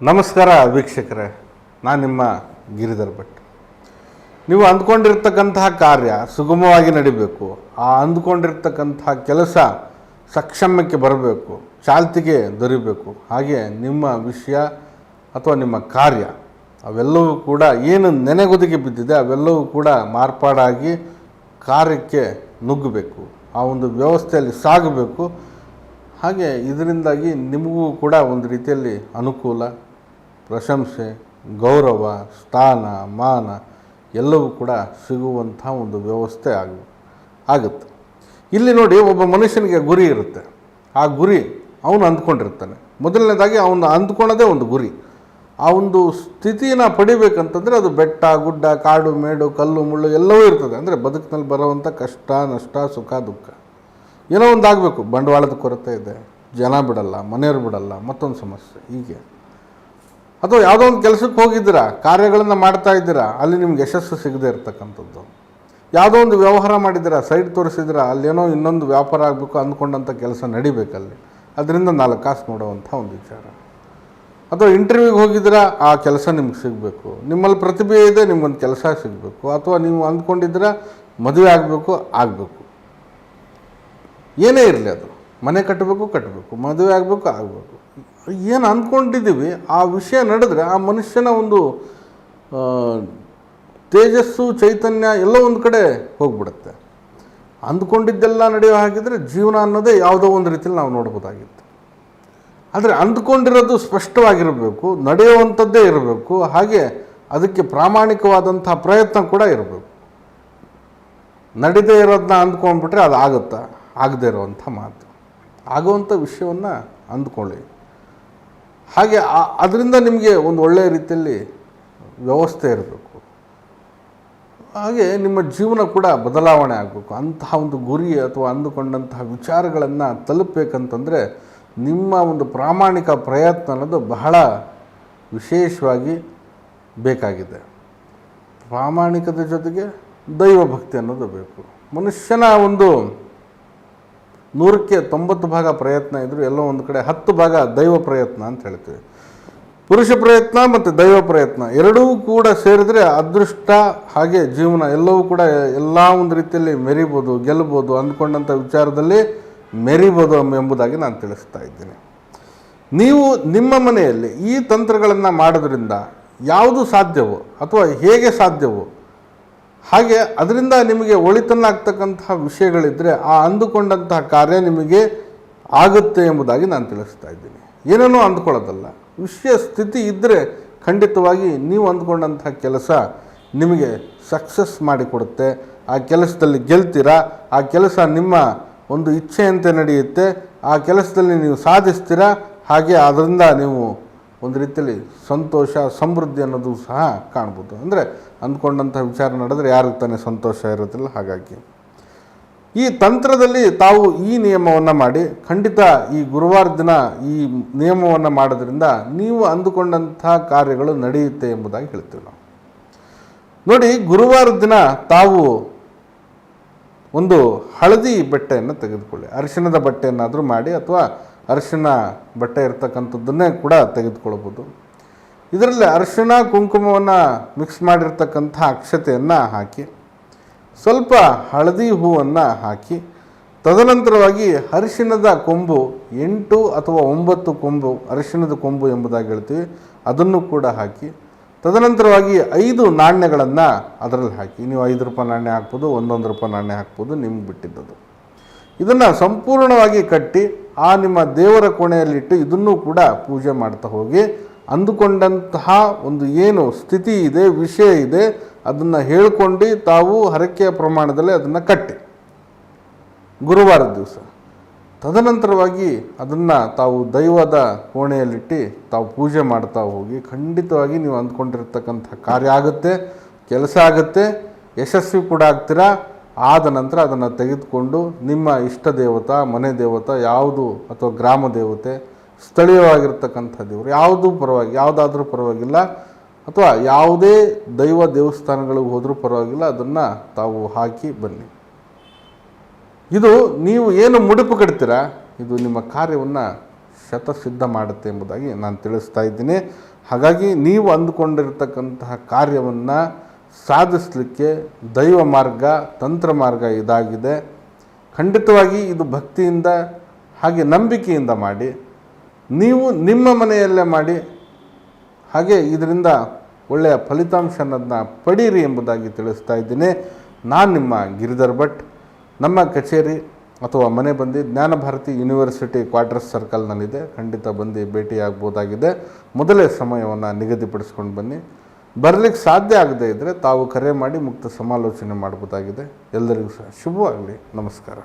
ನಮಸ್ಕಾರ ವೀಕ್ಷಕರೇ, ನಾನು ನಿಮ್ಮ ಗಿರಿಧರ್ ಭಟ್. ನೀವು ಅಂದ್ಕೊಂಡಿರ್ತಕ್ಕಂತಹ ಕಾರ್ಯ ಸುಗಮವಾಗಿ ನಡಿಬೇಕು. ಆ ಅಂದ್ಕೊಂಡಿರ್ತಕ್ಕಂತಹ ಕೆಲಸ ಸಕ್ಷಮಕ್ಕೆ ಬರಬೇಕು, ಚಾಲ್ತಿಗೆ ದೊರಿಬೇಕು. ಹಾಗೆ ನಿಮ್ಮ ವಿಷಯ ಅಥವಾ ನಿಮ್ಮ ಕಾರ್ಯ, ಅವೆಲ್ಲವೂ ಕೂಡ ಏನು ನೆನೆಗುದಿಗೆ ಬಿದ್ದಿದೆ, ಅವೆಲ್ಲವೂ ಕೂಡ ಮಾರ್ಪಾಡಾಗಿ ಕಾರ್ಯಕ್ಕೆ ನುಗ್ಗಬೇಕು. ಆ ಒಂದು ವ್ಯವಸ್ಥೆಯಲ್ಲಿ ಸಾಗಬೇಕು. ಹಾಗೆ ಇದರಿಂದಾಗಿ ನಿಮಗೂ ಕೂಡ ಒಂದು ರೀತಿಯಲ್ಲಿ ಅನುಕೂಲ ಪ್ರಶಂಸೆ, ಗೌರವ, ಸ್ಥಾನ, ಮಾನ ಎಲ್ಲವೂ ಕೂಡ ಸಿಗುವಂಥ ಒಂದು ವ್ಯವಸ್ಥೆ ಆಗ, ಆಗುತ್ತೆ. ಇಲ್ಲಿ ನೋಡಿ ಒಬ್ಬ ಮನುಷ್ಯನಿಗೆ ಗುರಿ ಇರುತ್ತೆ. ಆ ಗುರಿ ಅವನು ಅಂದ್ಕೊಂಡಿರ್ತಾನೆ. ಮೊದಲನೇದಾಗಿ ಅವನು ಅಂದ್ಕೊಳ್ಳೋದೇ ಒಂದು ಗುರಿ. ಆ ಒಂದು ಸ್ಥಿತಿನ ಪಡಿಬೇಕಂತಂದರೆ ಅದು ಬೆಟ್ಟ, ಗುಡ್ಡ, ಕಾಡು, ಮೇಡು, ಕಲ್ಲು, ಮುಳ್ಳು ಎಲ್ಲವೂ ಇರ್ತದೆ. ಅಂದರೆ ಬದುಕಿನಲ್ಲಿ ಬರುವಂಥ ಕಷ್ಟ, ನಷ್ಟ, ಸುಖ, ದುಃಖ. ಏನೋ ಒಂದು ಆಗಬೇಕು ಬಂಡವಾಳದ ಕೊರತೆ ಇದೆ. ಜನ ಬಿಡಲ್ಲ, ಮನೆಯವ್ರು ಬಿಡಲ್ಲ, ಮತ್ತೊಂದು ಸಮಸ್ಯೆ. ಹೀಗೆ. ಅಥವಾ ಯಾವುದೋ ಒಂದು ಕೆಲಸಕ್ಕೆ ಹೋಗಿದ್ದೀರಾ, ಕಾರ್ಯಗಳನ್ನು ಮಾಡ್ತಾ ಇದ್ದೀರಾ, ಅಲ್ಲಿ ನಿಮ್ಗೆ ಯಶಸ್ಸು ಸಿಗದೇ ಇರತಕ್ಕಂಥದ್ದು. ಯಾವುದೋ ಒಂದು ವ್ಯವಹಾರ ಮಾಡಿದ್ದೀರಾ ಸೈಡ್ ತೋರಿಸಿದಿರಾ ಅಲ್ಲೇನೋ ಇನ್ನೊಂದು ವ್ಯಾಪಾರ ಆಗಬೇಕು ಅಂದ್ಕೊಂಡಂಥ ಕೆಲಸ ನಡಿಬೇಕಲ್ಲಿ. ಅದರಿಂದ ನಾಲ್ಕು ಕಾಸು ನೋಡುವಂಥ ಒಂದು ವಿಚಾರ. ಅಥವಾ ಇಂಟರ್ವ್ಯೂಗೆ ಹೋಗಿದ್ದೀರಾ, ಆ ಕೆಲಸ ನಿಮ್ಗೆ ಸಿಗಬೇಕು. ನಿಮ್ಮಲ್ಲಿ ಪ್ರತಿಭೆ ಇದೆ, ನಿಮ್ಗೊಂದು ಕೆಲಸ ಸಿಗಬೇಕು. ಅಥವಾ ನೀವು ಅಂದ್ಕೊಂಡಿದ್ದೀರಾ, ಮದುವೆ ಆಗಬೇಕು ಆಗಬೇಕು. ಏನೇ ಇರಲಿ ಅದು. ಮನೆ ಕಟ್ಟಬೇಕು ಕಟ್ಟಬೇಕು, ಮದುವೆ ಆಗಬೇಕು ಆಗಬೇಕು. ಏನು ಅಂದ್ಕೊಂಡಿದ್ದೀವಿ ಆ ವಿಷಯ ನಡೆದ್ರೆ ಆ ಮನುಷ್ಯನ ಒಂದು ತೇಜಸ್ಸು, ಚೈತನ್ಯ ಎಲ್ಲ ಒಂದು ಕಡೆ ಹೋಗ್ಬಿಡುತ್ತೆ. ಅಂದ್ಕೊಂಡಿದ್ದೆಲ್ಲ ನಡೆಯೋ ಹಾಗಿದ್ರೆ ಜೀವನ ಅನ್ನೋದೇ ಯಾವುದೋ ಒಂದು ರೀತಿಯಲ್ಲಿ ನಾವು ನೋಡ್ಬೋದಾಗಿತ್ತು. ಆದರೆ ಅಂದ್ಕೊಂಡಿರೋದು ಸ್ಪಷ್ಟವಾಗಿರಬೇಕು, ನಡೆಯುವಂಥದ್ದೇ ಇರಬೇಕು, ಹಾಗೆ ಅದಕ್ಕೆ ಪ್ರಾಮಾಣಿಕವಾದಂಥ ಪ್ರಯತ್ನ ಕೂಡ ಇರಬೇಕು. ನಡೀದೇ ಇರೋದನ್ನ ಅಂದ್ಕೊಂಡ್ಬಿಟ್ರೆ ಅದು ಆಗುತ್ತಾ? ಆಗದೇ ಇರುವಂಥ ಮಾತು. ಆಗುವಂಥ ವಿಷಯವನ್ನು ಅಂದ್ಕೊಳ್ಳಿ. ಹಾಗೆ ಅದರಿಂದ ನಿಮಗೆ ಒಂದು ಒಳ್ಳೆಯ ರೀತಿಯಲ್ಲಿ ವ್ಯವಸ್ಥೆ ಇರಬೇಕು. ಹಾಗೆ ನಿಮ್ಮ ಜೀವನ ಕೂಡ ಬದಲಾವಣೆ ಆಗಬೇಕು. ಅಂತಹ ಒಂದು ಗುರಿ ಅಥವಾ ಅಂದುಕೊಂಡಂತಹ ವಿಚಾರಗಳನ್ನು ತಲುಪಬೇಕಂತಂದರೆ ನಿಮ್ಮ ಒಂದು ಪ್ರಾಮಾಣಿಕ ಪ್ರಯತ್ನ ಅನ್ನೋದು ಬಹಳ ವಿಶೇಷವಾಗಿ ಬೇಕಾಗಿದೆ. ಪ್ರಾಮಾಣಿಕತೆ ಜೊತೆಗೆ ದೈವ ಭಕ್ತಿ ಅನ್ನೋದು ಬೇಕು. ಮನುಷ್ಯನ ಒಂದು ನೂರಕ್ಕೆ ತೊಂಬತ್ತು ಭಾಗ ಪ್ರಯತ್ನ ಇದ್ದರೂ ಎಲ್ಲೋ ಒಂದು ಕಡೆ ಹತ್ತು ಭಾಗ ದೈವ ಪ್ರಯತ್ನ ಅಂತ ಹೇಳ್ತೀವಿ. ಪುರುಷ ಪ್ರಯತ್ನ ಮತ್ತು ದೈವ ಪ್ರಯತ್ನ ಎರಡೂ ಕೂಡ ಸೇರಿದರೆ ಅದೃಷ್ಟ ಹಾಗೆ ಜೀವನ ಎಲ್ಲವೂ ಕೂಡ ಎಲ್ಲ ಒಂದು ರೀತಿಯಲ್ಲಿ ಮೆರಿಬೋದು ಗೆಲ್ಲಬೋದು ಅಂದ್ಕೊಂಡಂಥ ವಿಚಾರದಲ್ಲಿ ಮೆರಿಬೋದು ಎಂಬುದಾಗಿ ನಾನು ತಿಳಿಸ್ತಾ ಇದ್ದೀನಿ. ನೀವು ನಿಮ್ಮ ಮನೆಯಲ್ಲಿ ಈ ತಂತ್ರಗಳನ್ನು ಮಾಡೋದ್ರಿಂದ ಯಾವುದು ಸಾಧ್ಯವೋ ಅಥವಾ ಹೇಗೆ ಸಾಧ್ಯವೋ ಹಾಗೆ ಅದರಿಂದ ನಿಮಗೆ ಒಳಿತನ್ನಾಗ್ತಕ್ಕಂತಹ ವಿಷಯಗಳಿದ್ದರೆ ಆ ಅಂದುಕೊಂಡಂತಹ ಕಾರ್ಯ ನಿಮಗೆ ಆಗುತ್ತೆ ಎಂಬುದಾಗಿ ನಾನು ತಿಳಿಸ್ತಾ ಇದ್ದೀನಿ. ಏನೇನೋ ಅಂದ್ಕೊಳ್ಳೋದಲ್ಲ. ವಿಷಯ ಸ್ಥಿತಿ ಇದ್ದರೆ ಖಂಡಿತವಾಗಿ ನೀವು ಅಂದ್ಕೊಂಡಂತಹ ಕೆಲಸ ನಿಮಗೆ ಸಕ್ಸಸ್ ಮಾಡಿಕೊಡುತ್ತೆ. ಆ ಕೆಲಸದಲ್ಲಿ ಗೆಲ್ತೀರಾ? ಆ ಕೆಲಸ ನಿಮ್ಮ ಒಂದು ಇಚ್ಛೆಯಂತೆ ನಡೆಯುತ್ತೆ. ಆ ಕೆಲಸದಲ್ಲಿ ನೀವು ಸಾಧಿಸ್ತೀರಾ? ಹಾಗೆ ಅದರಿಂದ ನೀವು ಒಂದು ರೀತಿಯಲ್ಲಿ ಸಂತೋಷ, ಸಮೃದ್ಧಿ ಅನ್ನೋದು ಸಹ ಕಾಣ್ಬೋದು. ಅಂದರೆ ಅಂದ್ಕೊಂಡಂಥ ವಿಚಾರ ನಡೆದರೆ ಯಾರಿಗೆ ತಾನೇ ಸಂತೋಷ ಇರೋದಿಲ್ಲ ಹಾಗಾಗಿ. ಈ ತಂತ್ರದಲ್ಲಿ ತಾವು ಈ ನಿಯಮವನ್ನು ಮಾಡಿ, ಖಂಡಿತ ಈ ಗುರುವಾರ ದಿನ ಈ ನಿಯಮವನ್ನು ಮಾಡೋದ್ರಿಂದ ನೀವು ಅಂದುಕೊಂಡಂಥ ಕಾರ್ಯಗಳು ನಡೆಯುತ್ತೆ ಎಂಬುದಾಗಿ ಹೇಳ್ತೀವಿ ನಾವು. ನೋಡಿ, ಗುರುವಾರ ದಿನ ತಾವು ಒಂದು ಹಳದಿ ಬಟ್ಟೆಯನ್ನು ತೆಗೆದುಕೊಳ್ಳಿ. ಅರಿಶಿಣದ ಬಟ್ಟೆಯನ್ನಾದರೂ ಮಾಡಿ ಅಥವಾ ಅರಿಶಿಣ ಬಟ್ಟೆ ಇರ್ತಕ್ಕಂಥದ್ದನ್ನೇ ಕೂಡ ತೆಗೆದುಕೊಳ್ಬೋದು ಇದರಲ್ಲಿ ಅರಿಶಿಣ ಕುಂಕುಮವನ್ನು ಮಿಕ್ಸ್ ಮಾಡಿರ್ತಕ್ಕಂಥ ಅಕ್ಷತೆಯನ್ನು ಹಾಕಿ, ಸ್ವಲ್ಪ ಹಳದಿ ಹೂವನ್ನು ಹಾಕಿ, ತದನಂತರವಾಗಿ ಅರಿಶಿಣದ ಕೊಂಬು ಎಂಟು ಅಥವಾ ಒಂಬತ್ತು ಕೊಂಬು ಅರಿಶಿಣದ ಕೊಂಬು ಎಂಬುದಾಗಿ ಹೇಳ್ತೀವಿ, ಅದನ್ನು ಕೂಡ ಹಾಕಿ, ತದನಂತರವಾಗಿ ಐದು ನಾಣ್ಯಗಳನ್ನು ಅದರಲ್ಲಿ ಹಾಕಿ. ನೀವು ಐದು ರೂಪಾಯಿ ನಾಣ್ಯ ಹಾಕ್ಬೋದು, ಒಂದೊಂದು ರೂಪಾಯಿ ನಾಣ್ಯ ಹಾಕ್ಬೋದು, ನಿಮ್ಗೆ ಬಿಟ್ಟಿದ್ದದು ಇದನ್ನು ಸಂಪೂರ್ಣವಾಗಿ ಕಟ್ಟಿ ಆ ನಿಮ್ಮ ದೇವರ ಕೋಣೆಯಲ್ಲಿಟ್ಟು ಇದನ್ನು ಕೂಡ ಪೂಜೆ ಮಾಡ್ತಾ ಹೋಗಿ ಅಂದುಕೊಂಡಂತಹ ಒಂದು ಏನು ಸ್ಥಿತಿ ಇದೆ, ವಿಷಯ ಇದೆ, ಅದನ್ನು ಹೇಳ್ಕೊಂಡು ತಾವು ಹರಕೆಯ ಪ್ರಮಾಣದಲ್ಲಿ ಅದನ್ನು ಕಟ್ಟಿ. ಗುರುವಾರದ ದಿವಸ. ತದನಂತರವಾಗಿ ಅದನ್ನು ತಾವು ದೈವದ ಕೋಣೆಯಲ್ಲಿಟ್ಟು ತಾವು ಪೂಜೆ ಮಾಡ್ತಾ ಹೋಗಿ ಖಂಡಿತವಾಗಿ ನೀವು ಅಂದ್ಕೊಂಡಿರ್ತಕ್ಕಂಥ ಕಾರ್ಯ ಆಗುತ್ತೆ, ಕೆಲಸ ಆಗುತ್ತೆ, ಯಶಸ್ವಿ ಕೂಡ ಆಗ್ತೀರಾ? ಆದ ನಂತರ ಅದನ್ನು ತೆಗೆದುಕೊಂಡು ನಿಮ್ಮ ಇಷ್ಟ ದೇವತಾ, ಮನೆ ದೇವತಾ, ಯಾವುದು ಅಥವಾ ಗ್ರಾಮ ದೇವತೆ, ಸ್ಥಳೀಯವಾಗಿರ್ತಕ್ಕಂಥ ದೇವರು, ಯಾವುದೂ ಪರವಾಗಿ, ಯಾವುದಾದ್ರೂ ಪರವಾಗಿಲ್ಲ ಅಥವಾ ಯಾವುದೇ ದೈವ ದೇವಸ್ಥಾನಗಳಿಗೆ ಹೋದರೂ ಪರವಾಗಿಲ್ಲ, ಅದನ್ನು ತಾವು ಹಾಕಿ ಬನ್ನಿ. ಇದು ನೀವು ಏನು ಮುಡುಪು ಕಟ್ತೀರಾ? ಇದು ನಿಮ್ಮ ಕಾರ್ಯವನ್ನು ಶತಸಿದ್ಧ ಮಾಡುತ್ತೆ ಎಂಬುದಾಗಿ ನಾನು ತಿಳಿಸ್ತಾ ಇದ್ದೀನಿ. ಹಾಗಾಗಿ ನೀವು ಅಂದುಕೊಂಡಿರ್ತಕ್ಕಂತಹ ಕಾರ್ಯವನ್ನು ಸಾಧಿಸಲಿಕ್ಕೆ ದೈವ ಮಾರ್ಗ, ತಂತ್ರ ಮಾರ್ಗ ಇದಾಗಿದೆ. ಖಂಡಿತವಾಗಿ ಇದು ಭಕ್ತಿಯಿಂದ ಹಾಗೆ ನಂಬಿಕೆಯಿಂದ ಮಾಡಿ, ನೀವು ನಿಮ್ಮ ಮನೆಯಲ್ಲೇ ಮಾಡಿ, ಹಾಗೆ ಇದರಿಂದ ಒಳ್ಳೆಯ ಫಲಿತಾಂಶ ಅನ್ನೋದನ್ನ ಪಡೀರಿ ಎಂಬುದಾಗಿ ತಿಳಿಸ್ತಾ ಇದ್ದೀನಿ. ನಾನು ನಿಮ್ಮ ಗಿರಿಧರ್ ಭಟ್. ನಮ್ಮ ಕಚೇರಿ ಅಥವಾ ಮನೆ ಬಂದು ಜ್ಞಾನಭಾರತಿ ಯೂನಿವರ್ಸಿಟಿ ಕ್ವಾರ್ಟರ್ಸ್ ಸರ್ಕಲ್ನಲ್ಲಿದೆ. ಖಂಡಿತ ಬಂದು ಭೇಟಿಯಾಗ್ಬೋದಾಗಿದೆ. ಮೊದಲೇ ಸಮಯವನ್ನು ನಿಗದಿಪಡಿಸ್ಕೊಂಡು ಬನ್ನಿ. ಬರಲಿಕ್ಕೆ ಸಾಧ್ಯ ಆಗದೇ ಇದ್ದರೆ ತಾವು ಕರೆ ಮಾಡಿ ಮುಕ್ತ ಸಮಾಲೋಚನೆ ಮಾಡಬಹುದಾಗಿದೆ ಎಲ್ಲರಿಗೂ ಸಹ ಶುಭವಾಗಲಿ. ನಮಸ್ಕಾರ.